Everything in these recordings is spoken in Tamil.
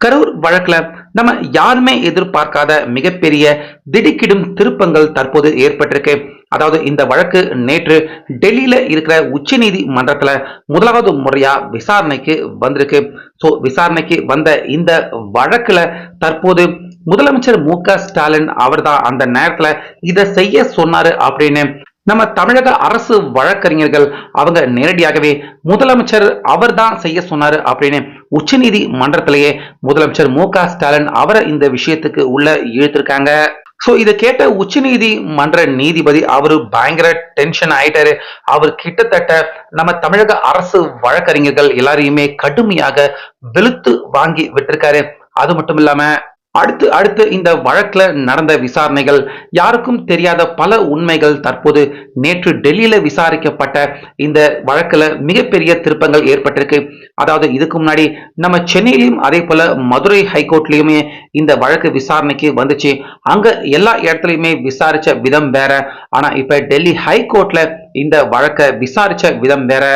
கரூர் வழக்குல நம்ம யாருமே எதிர்பார்க்காத மிகப்பெரிய திடுக்கிடும் திருப்பங்கள் தற்போது ஏற்பட்டிருக்கு. அதாவது இந்த வழக்கு நேற்று டெல்லியில இருக்கிற உச்ச நீதிமன்றத்துல முதலாவது முறையா விசாரணைக்கு வந்திருக்கு. ஸோ விசாரணைக்கு வந்த இந்த வழக்குல தற்போது முதலமைச்சர் மு க ஸ்டாலின் அவர்தான் அந்த நேரத்துல இதை செய்ய சொன்னாரு அப்படின்னு நம்ம தமிழக அரசு வழக்கறிஞர்கள் அவங்க நேரடியாகவே முதலமைச்சர் அவர்தான் செய்ய சொன்னாரு அப்படின்னு உச்சநீதி மன்றத்திலேயே முதலமைச்சர் மு க ஸ்டாலின் அவரை இந்த விஷயத்துக்கு உள்ள இழுத்திருக்காங்க. சோ இதை கேட்ட உச்சநீதி மன்ற நீதிபதி அவரு பயங்கர டென்ஷன் ஆயிட்டாரு. அவர் கிட்டத்தட்ட நம்ம தமிழக அரசு வழக்கறிஞர்கள் எல்லாரையுமே கடுமையாக வெளுத்து வாங்கி விட்டிருக்காரு. அது மட்டும் இல்லாம அடுத்து அடுத்து இந்த வழக்கில் நடந்த விசாரணைகள் யாருக்கும் தெரியாத பல உண்மைகள் தற்போது நேற்று டெல்லியில் விசாரிக்கப்பட்ட இந்த வழக்கில் மிகப்பெரிய திருப்பங்கள் ஏற்பட்டிருக்கு. அதாவது இதுக்கு முன்னாடி நம்ம சென்னையிலையும் அதே போல மதுரை ஹைகோர்ட்லேயுமே இந்த வழக்கு விசாரணைக்கு வந்துச்சு. அங்கே எல்லா இடத்துலையுமே விசாரித்த விதம் வேற. ஆனால் இப்போ டெல்லி ஹைகோர்ட்டில் இந்த வழக்கை விசாரித்த விதம் வேற.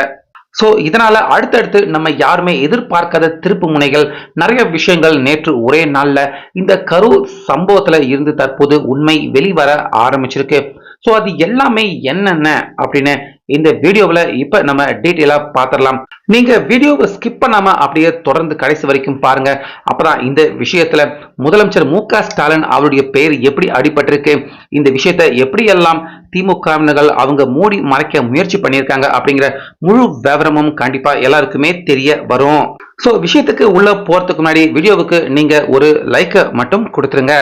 சோ இதனால அடுத்தடுத்து நம்ம யாருமே எதிர்பார்க்காத திருப்பு முனைகள் நிறைய விஷயங்கள் நேற்று ஒரே நாள்ல இந்த கரூர் சம்பவத்துல இருந்து தற்போது உண்மை வெளிவர ஆரம்பிச்சிருக்கு. ஸோ அது எல்லாமே என்னென்ன அப்படின்னு இந்த வீடியோவில் இப்போ நம்ம டீட்டெயிலாக பார்த்துடலாம் நீங்கள் வீடியோவை ஸ்கிப் பண்ணாமல் அப்படியே தொடர்ந்து கடைசி வரைக்கும் பாருங்கள் அப்போ தான் இந்த விஷயத்தில் முதலமைச்சர் மு க ஸ்டாலின் அவருடைய பெயர் எப்படி அடிபட்டிருக்கு இந்த விஷயத்தை எப்படியெல்லாம் திமுகவினர்கள் அவங்க மூடி மறைக்க முயற்சி பண்ணியிருக்காங்க அப்படிங்கிற முழு விவரமும் கண்டிப்பாக எல்லாருக்குமே தெரிய வரும். ஸோ விஷயத்துக்கு உள்ளே போகிறதுக்கு முன்னாடி வீடியோவுக்கு நீங்கள் ஒரு லைக்கை மட்டும் கொடுத்துருங்க.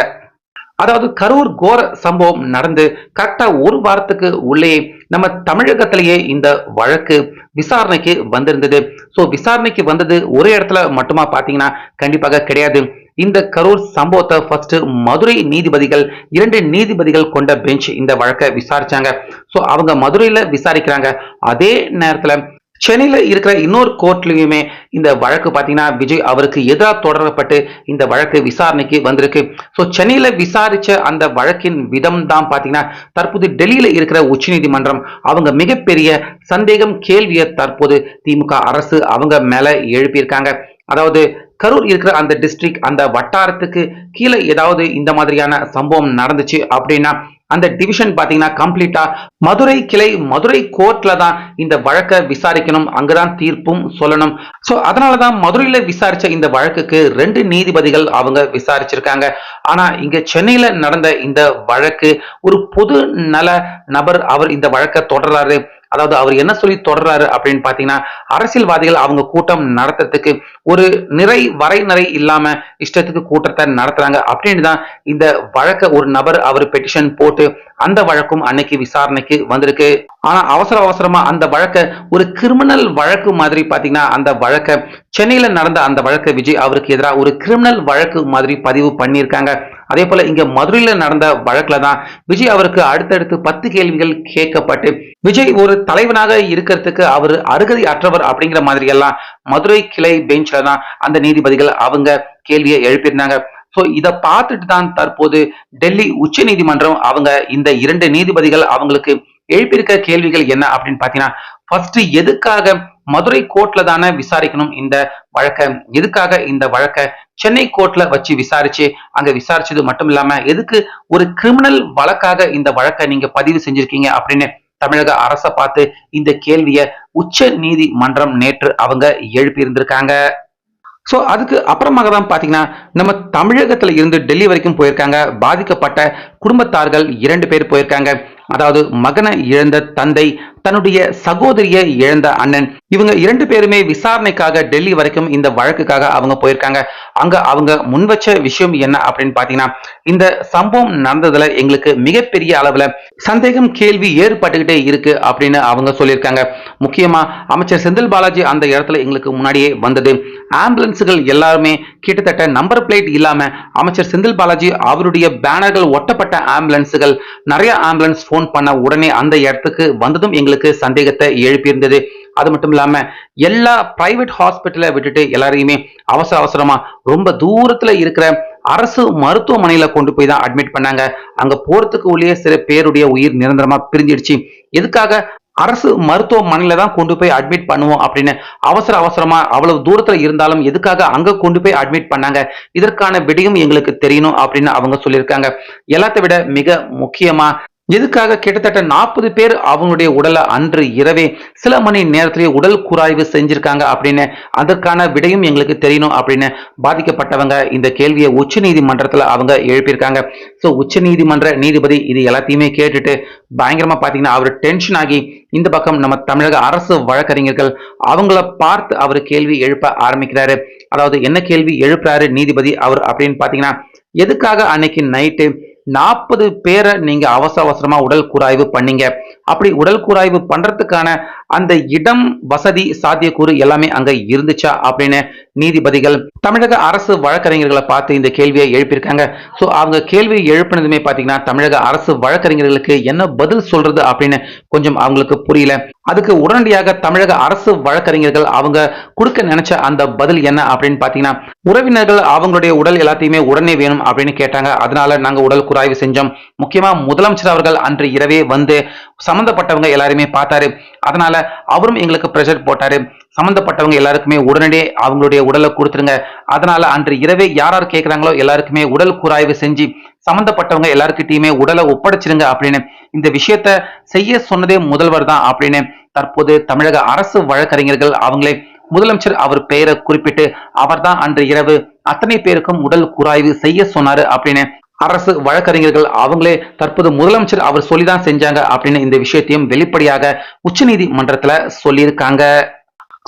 அதாவது கரூர் கோர சம்பவம் நடந்து கரெக்டா ஒரு வாரத்துக்கு உள்ளே நம்ம தமிழகத்திலேயே இந்த வழக்கு விசாரணைக்கு வந்திருந்தது. சோ விசாரணைக்கு வந்தது ஒரே இடத்துல மட்டுமா பாத்தீங்கன்னா கண்டிப்பாக கிடையாது. இந்த கரூர் சம்பவத்தை ஃபர்ஸ்ட் மதுரை நீதிபதிகள் இரண்டு நீதிபதிகள் கொண்ட பெஞ்ச் இந்த வழக்கை விசாரிச்சாங்க. சோ அவங்க மதுரையில விசாரிக்கிறாங்க. அதே நேரத்துல சென்னையில் இருக்கிற இன்னொரு கோர்ட்லையுமே இந்த வழக்கு பார்த்தீங்கன்னா விஜய் அவருக்கு எதிராக தொடரப்பட்டு இந்த வழக்கு விசாரணைக்கு வந்திருக்கு. ஸோ சென்னையில் விசாரித்த அந்த வழக்கின் விதம் தான் பார்த்தீங்கன்னா தற்போது டெல்லியில் இருக்கிற உச்சநீதிமன்றம் அவங்க மிகப்பெரிய சந்தேகம் கேள்வியை தற்போது திமுக அரசு அவங்க மேலே எழுப்பியிருக்காங்க. அதாவது கரூர் இருக்கிற அந்த டிஸ்ட்ரிக்ட் அந்த வட்டாரத்துக்கு கீழே ஏதாவது இந்த மாதிரியான சம்பவம் நடந்துச்சு அப்படின்னா அந்த டிவிஷன் பார்த்தீங்கன்னா கம்ப்ளீட்டா மதுரை கிளை மதுரை கோர்ட்ல தான் இந்த வழக்கை விசாரிக்கணும். அங்கதான் தீர்ப்பும் சொல்லணும். சோ அதனாலதான் மதுரையில விசாரிச்ச இந்த வழக்குக்கு ரெண்டு நீதிபதிகள் அவங்க விசாரிச்சிருக்காங்க. ஆனா இங்க சென்னையில நடந்த இந்த வழக்கு ஒரு பொது நல நபர் அவர் இந்த வழக்கை தொடர்றாரு. அதாவது அவர் என்ன சொல்லி தொடர்றாரு அப்படின்னு பாத்தீங்கன்னா அரசியல்வாதிகள் அவங்க கூட்டம் நடத்துறதுக்கு ஒரு நிறை வரைநிறை இல்லாம இஷ்டத்துக்கு கூட்டத்தை நடத்துறாங்க அப்படின்னு தான் இந்த வழக்க ஒரு நபர் அவர் பெட்டிஷன் போட்டு அந்த வழக்கும் அன்னைக்கு விசாரணைக்கு வந்திருக்கு. ஆனா அவசர அவசரமா அந்த வழக்க ஒரு கிரிமினல் வழக்கு மாதிரி பாத்தீங்கன்னா அந்த வழக்க சென்னையில நடந்த அந்த வழக்கு விஜய் அவருக்கு எதிராக ஒரு கிரிமினல் வழக்கு மாதிரி பதிவு பண்ணியிருக்காங்க. அதே போல இங்க மதுரையில நடந்த வழக்குல தான் விஜய் அவருக்கு அடுத்தடுத்து பத்து கேள்விகள் கேட்கப்பட்டு விஜய் ஒரு தலைவனாக இருக்கிறதுக்கு அவர் அருகதை அற்றவர் அப்படிங்கிற மாதிரி எல்லாம் மதுரை கிளை பெஞ்ச்ல தான் அந்த நீதிபதிகள் அவங்க கேள்வியை எழுப்பியிருந்தாங்க. சோ இதை பார்த்துட்டு தான் தற்போது டெல்லி உச்ச நீதிமன்றம் அவங்க இந்த இரண்டு நீதிபதிகள் அவங்களுக்கு எழுப்பியிருக்க கேள்விகள் என்ன அப்படின்னு பாத்தீங்கன்னா ஃபர்ஸ்ட் எதுக்காக மதுரை கோர்ட்ல தானே விசாரிக்கணும் இந்த வழக்க? எதுக்காக இந்த வழக்க? சென்னை கோர்ட்ல வச்சு விசாரிச்சு அங்க விசாரிச்சது மட்டும் இல்லாம எதுக்கு ஒரு கிரிமினல் வழக்காக இந்த வழக்கை நீங்க பதிவு செஞ்சிருக்கீங்க அப்படின்னு தமிழக அரசை பார்த்து இந்த கேள்வியை உச்ச நீதிமன்றம் நேற்று அவங்க எழுப்பி இருந்திருக்காங்க. ஸோ அதுக்கு அப்புறமாக தான் பார்த்தீங்கன்னா நம்ம தமிழகத்தில் இருந்து டெல்லி வரைக்கும் போயிருக்காங்க. பாதிக்கப்பட்ட குடும்பத்தார்கள் இரண்டு பேர் போயிருக்காங்க. அதாவது மகனை இழந்த தந்தை தன்னுடைய சகோதரியை இழந்த அண்ணன். இவங்க இரண்டு பேருமே விசாரணைக்காக டெல்லி வரைக்கும் இந்த வழக்குக்காக அவங்க போயிருக்காங்க. அங்க அவங்க முன்வச்ச விஷயம் என்ன அப்படின்னு பாத்தீங்கன்னா இந்த சம்பவம் நடந்ததுல எங்களுக்கு மிகப்பெரிய அளவுல சந்தேகம் கேள்வி ஏற்பட்டுக்கிட்டே இருக்கு அப்படின்னு அவங்க சொல்லியிருக்காங்க. முக்கியமா அமைச்சர் செந்தில் பாலாஜி அந்த இடத்துல எங்களுக்கு முன்னாடியே வந்தது. ஆம்புலன்ஸுகள் எல்லாருமே கிட்டத்தட்ட நம்பர் பிளேட் இல்லாம அமைச்சர் செந்தில் பாலாஜி அவருடைய பேனர்கள் ஒட்டப்பட்ட ஆம்புலன்ஸுகள் நிறைய ஆம்புலன்ஸ் போன் பண்ண உடனே அந்த இடத்துக்கு வந்ததும் எங்களுக்கு சந்தேகத்தை எழுப்பியிருந்தது. அது மட்டும் இல்லாம எல்லா பிரைவேட் ஹாஸ்பிட்டலை விட்டுட்டு எல்லாரையுமே அவசர அவசரமா ரொம்ப தூரத்துல இருக்கிற அரசு மருத்துவமனையில கொண்டு போய் தான் அட்மிட் பண்ணாங்க. அங்க போறதுக்கு உள்ளே சில பேருடைய உயிர் நிரந்தரமா பிரிஞ்சிடுச்சு. எதுக்காக அரசு மருத்துவமனையில தான் கொண்டு போய் அட்மிட் பண்ணுவோம் அப்படின்னு அவசர அவசரமா அவ்வளவு தூரத்துல இருந்தாலும் எதுக்காக அங்க கொண்டு போய் அட்மிட் பண்ணாங்க? இதற்கான விடையும் எங்களுக்கு தெரியணும் அப்படின்னு அவங்க சொல்லியிருக்காங்க. எல்லாத்தை விட மிக முக்கியமா எதுக்காக கிட்டத்தட்ட நாற்பது பேர் அவங்களுடைய உடலை அன்று இரவே சில மணி நேரத்திலேயே உடல் குறாய்வு செஞ்சிருக்காங்க அப்படின்னு அதற்கான விடையும் எங்களுக்கு தெரியணும் அப்படின்னு பாதிக்கப்பட்டவங்க இந்த கேள்வியை உச்ச நீதிமன்றத்தில் அவங்க எழுப்பியிருக்காங்க. ஸோ உச்ச நீதிமன்ற நீதிபதி இது எல்லாத்தையுமே கேட்டுட்டு பயங்கரமா பார்த்தீங்கன்னா அவர் டென்ஷன் ஆகி இந்த பக்கம் நம்ம தமிழக அரசு வழக்கறிஞர்கள் அவங்கள பார்த்து அவர் கேள்வி எழுப்ப ஆரம்பிக்கிறாரு. அதாவது என்ன கேள்வி எழுப்புறாரு நீதிபதி அவர் அப்படின்னு பார்த்தீங்கன்னா எதுக்காக அன்னைக்கு நைட்டு நாற்பது பேரை நீங்க அவசர அவசரமா உடல் கூராய்வு பண்ணீங்க. அப்படி உடல் கூராய்வு பண்றதுக்கான அந்த இடம் வசதி சாத்தியக்கூறு எல்லாமே அங்க இருந்துச்சா அப்படின்னு நீதிபதிகள் தமிழக அரசு வழக்கறிஞர்களை பார்த்து இந்த கேள்வியை எழுப்பியிருக்காங்க. ஸோ அவங்க கேள்வியை எழுப்பினதுமே பார்த்தீங்கன்னா தமிழக அரசு வழக்கறிஞர்களுக்கு என்ன பதில் சொல்றது அப்படின்னு கொஞ்சம் அவங்களுக்கு புரியல. அதுக்கு உடனடியாக தமிழக அரசு வழக்கறிஞர்கள் அவங்க கொடுக்க நினைச்ச அந்த பதில் என்ன அப்படின்னு பார்த்தீங்கன்னா உறவினர்கள் அவங்களுடைய உடல் எல்லாத்தையுமே உடனே வேணும் அப்படின்னு கேட்டாங்க. அதனால நாங்கள் உடல் குறாய்வு செஞ்சோம். முக்கியமா முதலமைச்சர் அவர்கள் அன்று இரவே வந்து சம்பந்தப்பட்டவங்க எல்லாருமே பார்த்தாரு. அதனால அவரும் எங்களுக்கு ப்ரெஷர் போட்டாரு. சம்பந்தப்பட்டவங்க எல்லாருக்குமே உடனடியே அவங்களுடைய உடலை கொடுத்துருங்க. அதனால அன்று இரவே யார் யார் கேட்குறாங்களோ எல்லாருக்குமே உடல் குறாய்வு செஞ்சு சம்பந்தப்பட்டவங்க எல்லாருக்கிட்டையுமே உடலை ஒப்படைச்சிருங்க அப்படின்னு. இந்த விஷயத்த செய்ய சொன்னதே முதல்வர் தான் அப்படின்னு தற்போது தமிழக அரசு வழக்கறிஞர்கள் அவங்களே முதலமைச்சர் அவர் பெயரை குறிப்பிட்டு அவர்தான் அன்று இரவு அத்தனை பேருக்கும் உடல் குராய்வு செய்ய சொன்னாரு அப்படின்னு அரசு வழக்கறிஞர்கள் அவங்களே தற்போது முதலமைச்சர் அவர் சொல்லிதான் செஞ்சாங்க அப்படின்னு இந்த விஷயத்தையும் வெளிப்படையாக உச்சநீதிமன்றத்துல சொல்லியிருக்காங்க.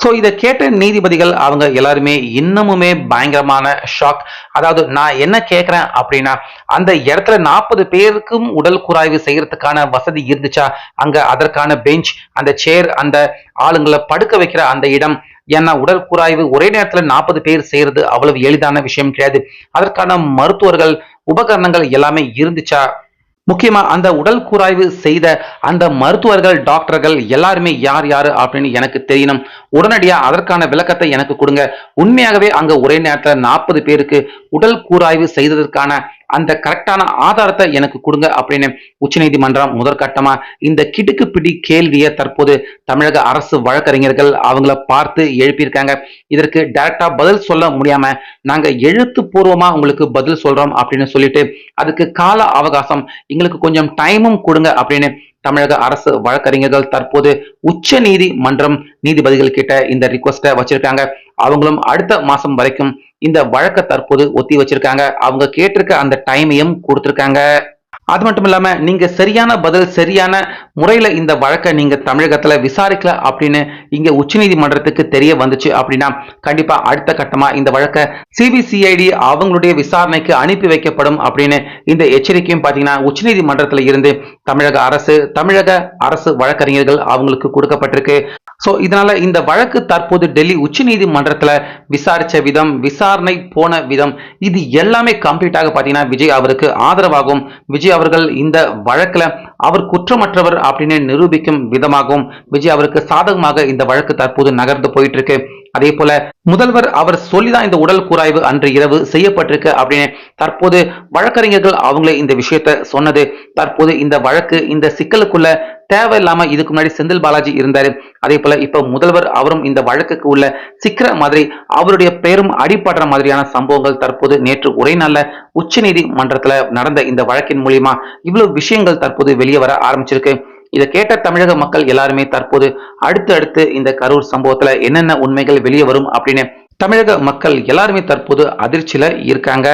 ஸோ இதை கேட்ட நீதிபதிகள் அவங்க எல்லாருமே இன்னமுமே பயங்கரமான ஷாக் அதாவது நான் என்ன கேட்குறேன் அப்படின்னா அந்த இடத்துல நாற்பது பேருக்கும் உடல் குறாய்வு செய்யறதுக்கான வசதி இருந்துச்சா? அங்கே அதற்கான பெஞ்ச் அந்த சேர் அந்த ஆளுங்களை படுக்க வைக்கிற அந்த இடம். ஏன்னா உடல் குறாய்வு ஒரே நேரத்தில் நாற்பது பேர் செய்யறது அவ்வளவு எளிதான விஷயம் கிடையாது. அதற்கான மருத்துவர்கள் உபகரணங்கள் எல்லாமே இருந்துச்சா? முக்கியமா அந்த உடல் கூராய்வு செய்த அந்த மருத்துவர்கள் டாக்டர்கள் எல்லாருமே யார் யாரு அப்படின்னு எனக்கு தெரியணும். உடனடியா அதற்கான விளக்கத்தை எனக்கு கொடுங்க. உண்மையாகவே அங்க ஒரே நேரத்துல நாற்பது பேருக்கு உடல் கூராய்வு செய்ததற்கான அந்த கரெக்டான ஆதாரத்தை எனக்கு கொடுங்க அப்படின்னு உச்சநீதிமன்றம் முதற்கட்டமா இந்த கிடுக்கு பிடி கேள்வியை தற்போது தமிழக அரசு வழக்கறிஞர்கள் அவங்கள பார்த்து எழுப்பியிருக்காங்க. இதற்கு டைரக்டா பதில் சொல்ல முடியாம நாங்க எழுத்துப்பூர்வமா உங்களுக்கு பதில் சொல்றோம் அப்படின்னு சொல்லிட்டு அதுக்கு கால அவகாசம் எங்களுக்கு கொஞ்சம் டைமும் கொடுங்க அப்படின்னு தமிழக அரசு வழக்கறிஞர்கள் தற்போது உச்ச நீதிமன்றம் நீதிபதிகள் கிட்ட இந்த ரிக்வஸ்ட வச்சிருக்காங்க. அவங்களும் அடுத்த மாசம் வரைக்கும் இந்த வழக்கை தற்போது ஒத்தி வச்சிருக்காங்க. அவங்க கேட்டிருக்க அந்த டைமையும் கொடுத்திருக்காங்க. அது மட்டும் இல்லாம நீங்க சரியான பதில் சரியான முறையில இந்த வழக்கை நீங்க தமிழகத்துல விசாரிக்கல அப்படின்னு இங்கே உச்சநீதிமன்றத்துக்கு தெரிய வந்துச்சு அப்படின்னா கண்டிப்பா அடுத்த கட்டமா இந்த வழக்கை சிபிசிஐடி அவங்களுடைய விசாரணைக்கு அனுப்பி வைக்கப்படும் அப்படின்னு இந்த எச்சரிக்கையும் பாத்தீங்கன்னா உச்சநீதிமன்றத்தில் இருந்து தமிழக அரசு தமிழக அரசு வழக்கறிஞர்கள் அவங்களுக்கு கொடுக்கப்பட்டிருக்கு. ஸோ இதனால இந்த வழக்கு தற்போது டெல்லி உச்சநீதிமன்றத்தில் விசாரித்த விசாரிச்ச விதம் விசாரணை போன விதம் இது எல்லாமே கம்ப்ளீட்டாக பார்த்தீங்கன்னா விஜய் அவருக்கு ஆதரவாகவும் விஜய் அவர்கள் இந்த வழக்குல அவர் குற்றமற்றவர் அப்படின்னு நிரூபிக்கும் விதமாகவும் விஜய் அவருக்கு சாதகமாக இந்த வழக்கு தற்போது நகர்ந்து போயிட்டு இருக்கு அதே போல முதல்வர் அவர் சொல்லிதான் இந்த உடல் கூராய்வு அன்று இரவு செய்யப்பட்டிருக்கு அப்படின்னு தற்போது வழக்கறிஞர்கள் அவங்களே இந்த விஷயத்த சொன்னது. தற்போது இந்த வழக்கு இந்த சிக்கலுக்குள்ள தேவையில்லாம இதுக்கு முன்னாடி செந்தில் பாலாஜி இருந்தாரு. அதே போல இப்ப முதல்வர் அவரும் இந்த வழக்குக்கு உள்ள சிக்கிற மாதிரி அவருடைய பெயரும் அடிபடுற மாதிரியான சம்பவங்கள் தற்போது நேற்று ஒரே நாள்ல உச்ச நீதிமன்றத்துல நடந்த இந்த வழக்கின் மூலியமா இவ்வளவு விஷயங்கள் தற்போது வெளியே வர ஆரம்பிச்சிருக்கு. இதை கேட்ட தமிழக மக்கள் எல்லாருமே தற்போது அடுத்து அடுத்து இந்த கரூர் சம்பவத்துல என்னென்ன உண்மைகள் வெளியே வரும் அப்படின்னு தமிழக மக்கள் எல்லாருமே தற்போது அதிர்ச்சியில இருக்காங்க.